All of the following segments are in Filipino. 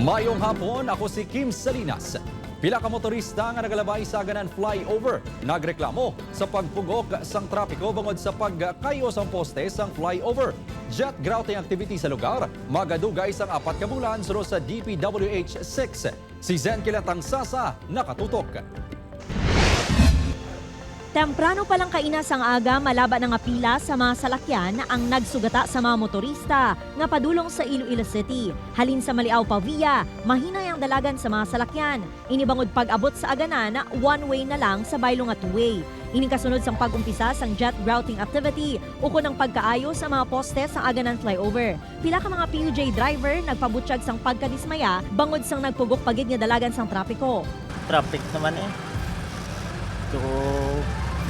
Mayong hapon, ako si Kim Salinas. Pila ka motorista nga nagalabay sa aganan flyover. Nagreklamo sa pagpugok sang trapiko bangod sa pagkayo sang poste sang flyover. Jet grouting activity sa lugar, magadugay sang apat ka bulan suro sa DPWH 6. Si Zen Kilatang Sasa nakatutok. Temprano pa lang kainas ang aga malaban ng pila sa mga salakyan ang nagsugata sa mga motorista nga padulong sa Iloilo City. Halin sa Maliaw Pavia, mahinay ang dalagan sa mga salakyan. Inibangod pag-abot sa aganan, one way na lang sa baylo nga two-way. Ining kasunod sang pag-umpisa sang jet grouting activity ukon ang pagkaayo sa mga poste sa aganan flyover. Pila ka mga PUJ driver nagpabutyag sang pagkadismaya bangod sang nagpugok pagid nga dalagan sang trapiko. traffic naman eh. So,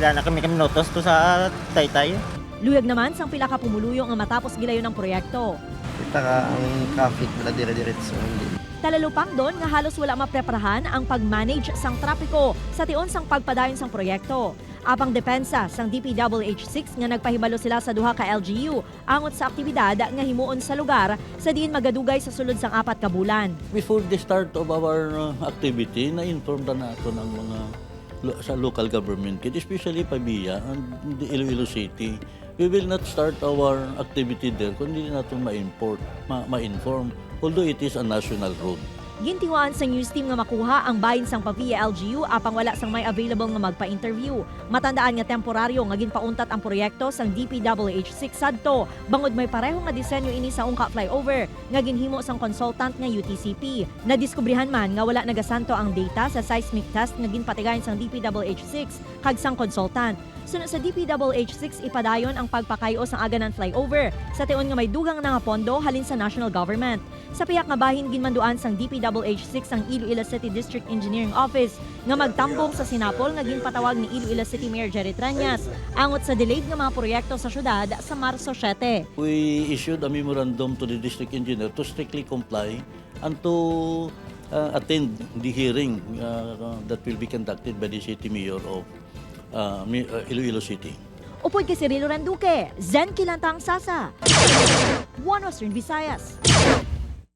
wala na kami kami notos to sa Taytay. Luyag naman sang pila ka pumuluyo nga matapos gilayon ng proyekto. Kita ka ang traffic na dire-diretso hindi. Talalupang doon nga halos wala mapreparahan ang pag-manage sang trapiko sa tion sang pagpadayon sang proyekto. Apang depensa sang DPWH6 nga nagpahibalo sila sa duha ka LGU angot sa aktibidad nga himuon sa lugar sa diin magadugay sa sulod sang apat ka bulan. Before the start of our uh, activity, na-inform na nato ng mga sa local government, kit, especially Pabia and Iloilo City. We will not start our activity there kung hindi natin ma-import, ma- ma-inform, although it is a national road. Gintiwaan sa news team nga makuha ang bayin sang Pavia LGU apang wala sang may available nga magpa-interview. Matandaan nga temporaryo nga ginpauntat ang proyekto sang DPWH6 sadto bangod may pareho nga disenyo ini sa ungka flyover nga ginhimo sang consultant nga UTCP. Nadiskubrihan man nga wala nagasanto ang data sa seismic test nga ginpatigayon sang DPWH6 kag sang consultant. Sunod sa DPWH6 ipadayon ang pagpakayo sang aganan flyover sa tion nga may dugang nga pondo halin sa national government. Sa piyak nga bahin ginmanduan sang DPWH6 ang Iloilo City District Engineering Office nga magtambong sa sinapol nga ginpatawag ni Iloilo City Mayor Jerry Treñas angot sa delayed nga mga proyekto sa syudad sa Marso 7. We issued a memorandum to the district engineer to strictly comply and to uh, attend the hearing uh, that will be conducted by the city mayor of uh, uh, Iloilo City. Upod kay Cirilo Randuque, Zen Kilantang Sasa. One Western Visayas.